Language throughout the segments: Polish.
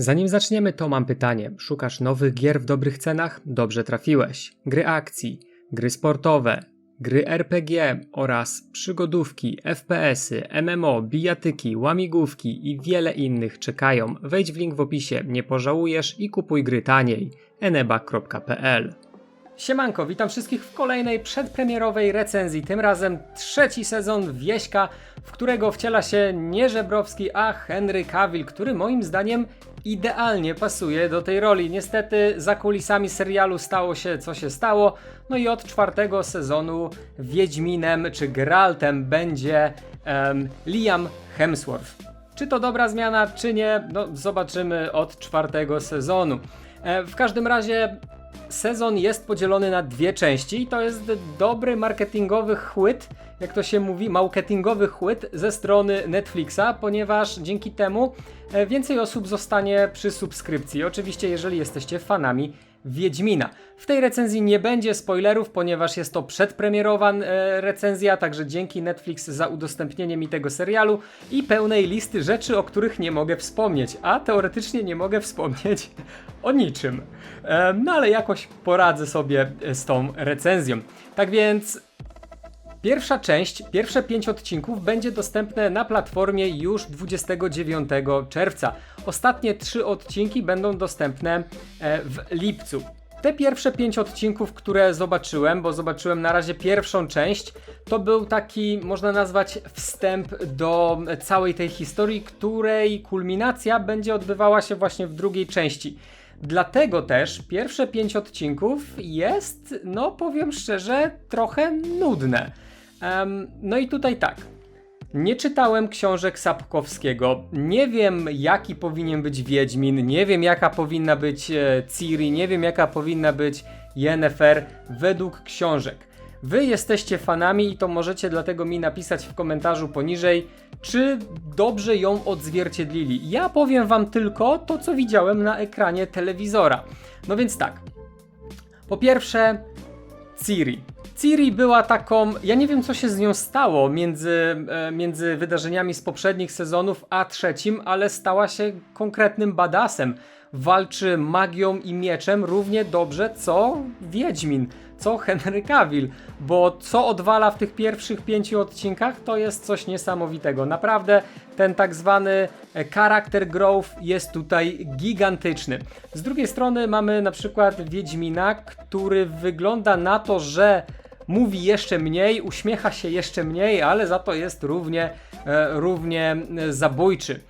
Zanim zaczniemy, to mam pytanie. Szukasz nowych gier w dobrych cenach? Dobrze trafiłeś. Gry akcji, gry sportowe, gry RPG oraz przygodówki, FPS-y, MMO, bijatyki, łamigłówki i wiele innych czekają. Wejdź w link w opisie, nie pożałujesz i kupuj gry taniej. eneba.pl Siemanko, witam wszystkich w kolejnej przedpremierowej recenzji. Tym razem trzeci sezon Wieśka, w którego wciela się nie Żebrowski, a Henry Cavill, który moim zdaniem idealnie pasuje do tej roli. Niestety za kulisami serialu stało się co się stało, no i od czwartego sezonu Wiedźminem czy Geraltem będzie um, Liam Hemsworth. Czy to dobra zmiana, czy nie? No zobaczymy od czwartego sezonu. E, w każdym razie sezon jest podzielony na dwie części i to jest dobry marketingowy chłyt, jak to się mówi, marketingowy chłyt ze strony Netflixa, ponieważ dzięki temu e, więcej osób zostanie przy subskrypcji. Oczywiście, jeżeli jesteście fanami Wiedźmina. W tej recenzji nie będzie spoilerów, ponieważ jest to przedpremierowa e, recenzja, także dzięki Netflix za udostępnienie mi tego serialu i pełnej listy rzeczy, o których nie mogę wspomnieć, a teoretycznie nie mogę wspomnieć o niczym. E, no ale jakoś poradzę sobie z tą recenzją. Tak więc Pierwsza część, pierwsze pięć odcinków będzie dostępne na platformie już 29 czerwca. Ostatnie trzy odcinki będą dostępne e, w lipcu. Te pierwsze pięć odcinków, które zobaczyłem, bo zobaczyłem na razie pierwszą część, to był taki, można nazwać, wstęp do całej tej historii, której kulminacja będzie odbywała się właśnie w drugiej części. Dlatego też pierwsze pięć odcinków jest, no powiem szczerze, trochę nudne. No i tutaj tak. Nie czytałem książek Sapkowskiego. Nie wiem, jaki powinien być Wiedźmin. Nie wiem, jaka powinna być e, Ciri. Nie wiem, jaka powinna być Yennefer według książek. Wy jesteście fanami i to możecie dlatego mi napisać w komentarzu poniżej, czy dobrze ją odzwierciedlili. Ja powiem wam tylko to, co widziałem na ekranie telewizora. No więc tak. Po pierwsze, Ciri. Ciri była taką, ja nie wiem co się z nią stało między, e, między wydarzeniami z poprzednich sezonów a trzecim, ale stała się konkretnym badasem. Walczy magią i mieczem równie dobrze co Wiedźmin, co Henry Cavill, bo co odwala w tych pierwszych pięciu odcinkach to jest coś niesamowitego. Naprawdę ten tak zwany e, character growth jest tutaj gigantyczny. Z drugiej strony mamy na przykład Wiedźmina, który wygląda na to, że mówi jeszcze mniej, uśmiecha się jeszcze mniej, ale za to jest równie, e, równie e, zabójczy.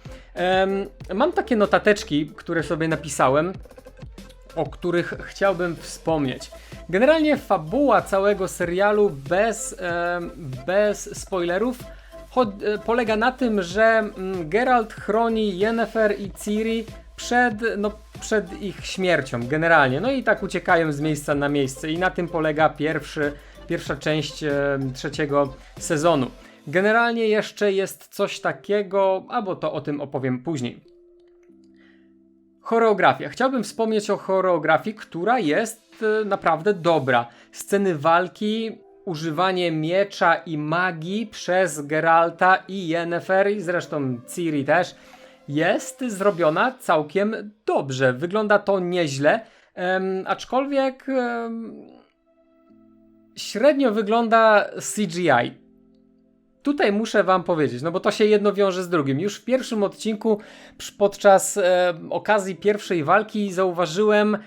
Mam takie notateczki, które sobie napisałem, o których chciałbym wspomnieć. Generalnie fabuła całego serialu bez, bez spoilerów e, polega na tym, że mm, Geralt chroni Yennefer i Ciri przed, no, przed ich śmiercią generalnie. No i tak uciekają z miejsca na miejsce i na tym polega pierwszy pierwsza część trzeciego sezonu. Generalnie jeszcze jest coś takiego, albo to o tym opowiem później. Choreografia. Chciałbym wspomnieć o choreografii, która jest e, naprawdę dobra. Sceny walki, używanie miecza i magii przez Geralta i Yennefer, i zresztą Ciri też, jest zrobiona całkiem dobrze. Wygląda to nieźle, aczkolwiek średnio wygląda CGI. Tutaj muszę wam powiedzieć, no bo to się jedno wiąże z drugim. Już w pierwszym odcinku, podczas e, okazji pierwszej walki, zauważyłem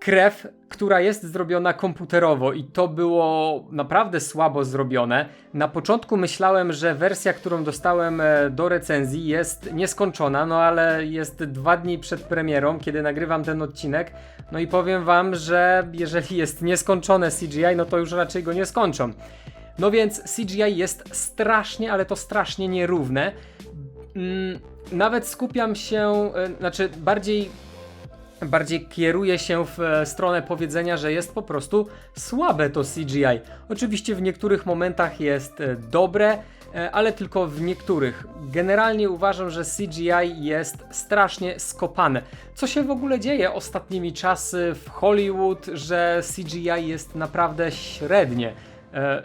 krew, która jest zrobiona komputerowo i to było naprawdę słabo zrobione. Na początku myślałem, że wersja, którą dostałem e, do recenzji jest nieskończona, no ale jest dwa dni przed premierą, kiedy nagrywam ten odcinek. No i powiem wam, że jeżeli jest nieskończone CGI, no to już raczej go nie skończą. No więc CGI jest strasznie, ale to strasznie nierówne. Mm, nawet skupiam się, e, znaczy bardziej bardziej kieruje się w e, stronę powiedzenia, że jest po prostu słabe to CGI. Oczywiście w niektórych momentach jest e, dobre, ale tylko w niektórych. Generalnie uważam, że CGI jest strasznie skopane. Co się w ogóle dzieje ostatnimi czasy w Hollywood, że CGI jest naprawdę średnie,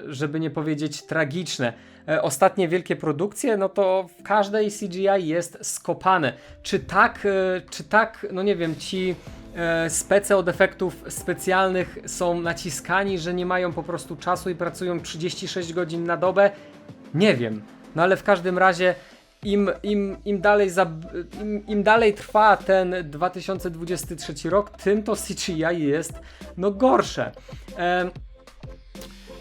żeby nie powiedzieć tragiczne. e, ostatnie wielkie produkcje, no to w każdej CGI jest skopane. Czy tak, e, czy tak, no nie wiem, ci e, spece od efektów specjalnych są naciskani, że nie mają po prostu czasu i pracują 36 godzin na dobę? Nie wiem. No ale w każdym razie im, im, im, dalej za, im, im dalej trwa ten 2023 rok, tym to CGI jest no gorsze.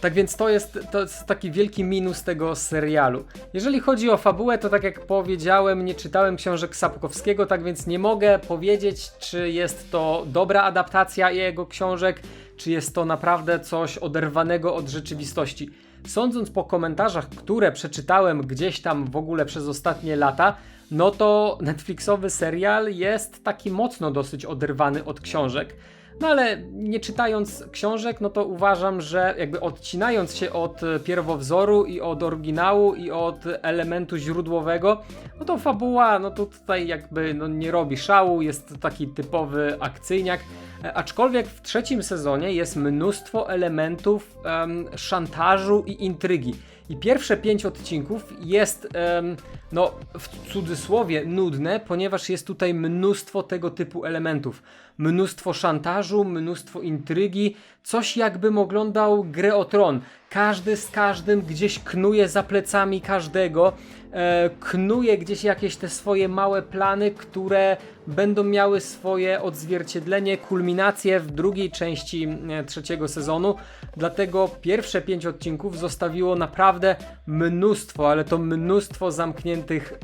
Tak więc to jest, to jest taki wielki minus tego serialu. Jeżeli chodzi o fabułę, to tak jak powiedziałem, nie czytałem książek Sapkowskiego, tak więc nie mogę powiedzieć, czy jest to dobra adaptacja jego książek, czy jest to naprawdę coś oderwanego od rzeczywistości. Sądząc po komentarzach, które przeczytałem gdzieś tam w ogóle przez ostatnie lata, no to Netflixowy serial jest taki mocno dosyć oderwany od książek. No ale nie czytając książek, no to uważam, że jakby odcinając się od e, pierwowzoru i od oryginału i od elementu źródłowego, no to fabuła, no to tutaj jakby no nie robi szału, jest taki typowy akcyjniak. E, Aczkolwiek w trzecim sezonie jest mnóstwo elementów em, szantażu i intrygi. I pierwsze pięć odcinków jest, em, no w cudzysłowie, nudne, ponieważ jest tutaj mnóstwo tego typu elementów. Mnóstwo szantażu, mnóstwo intrygi, coś jakbym oglądał grę o tron. Każdy z każdym gdzieś knuje za plecami każdego, e, knuje gdzieś jakieś te swoje małe plany, które będą miały swoje odzwierciedlenie, kulminację w drugiej części e, trzeciego sezonu. Dlatego pierwsze pięć odcinków zostawiło naprawdę mnóstwo, ale to mnóstwo zamkniętych,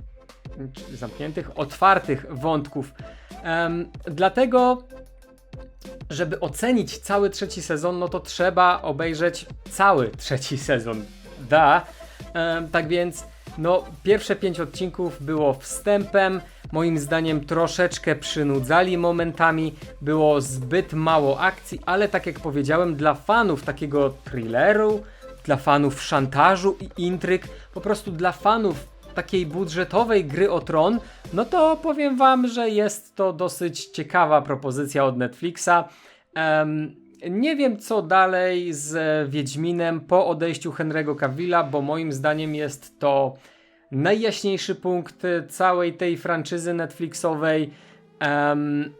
zamkniętych, otwartych wątków. Dlatego żeby ocenić cały trzeci sezon, no to trzeba obejrzeć cały trzeci sezon. Da. Tak więc, no, pierwsze pięć odcinków było wstępem. Moim zdaniem troszeczkę przynudzali momentami, było zbyt mało akcji, ale tak jak powiedziałem, dla fanów takiego thrilleru, dla fanów szantażu i intryg, po prostu dla fanów takiej budżetowej gry o tron, no to powiem wam, że jest to dosyć ciekawa propozycja od Netflixa. Em, nie wiem co dalej z Wiedźminem po odejściu Henry'ego Cavilla, bo moim zdaniem jest to najjaśniejszy punkt całej tej franczyzy Netflixowej. Em,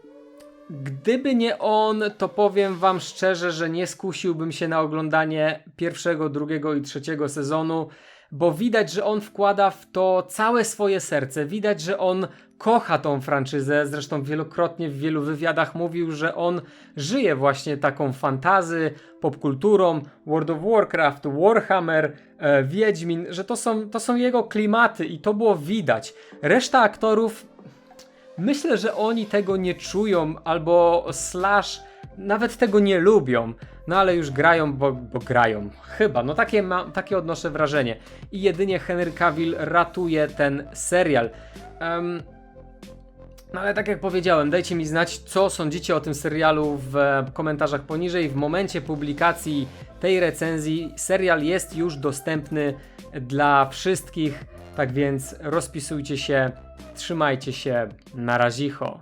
gdyby nie on, to powiem wam szczerze, że nie skusiłbym się na oglądanie pierwszego, drugiego i trzeciego sezonu, bo widać, że on wkłada w to całe swoje serce. Widać, że on kocha tą franczyzę. Zresztą wielokrotnie w wielu wywiadach mówił, że on żyje właśnie taką fantazy, popkulturą, World of Warcraft, Warhammer, e, Wiedźmin, że to są, to są jego klimaty i to było widać. Reszta aktorów Myślę, że oni tego nie czują, albo slash nawet tego nie lubią. No ale już grają, bo, bo grają. Chyba, no takie, ma, takie odnoszę wrażenie. I jedynie Henry Cavill ratuje ten serial. Em, no ale tak jak powiedziałem, dajcie mi znać, co sądzicie o tym serialu w komentarzach poniżej. W momencie publikacji tej recenzji serial jest już dostępny dla wszystkich. Tak więc rozpisujcie się, trzymajcie się, na razicho.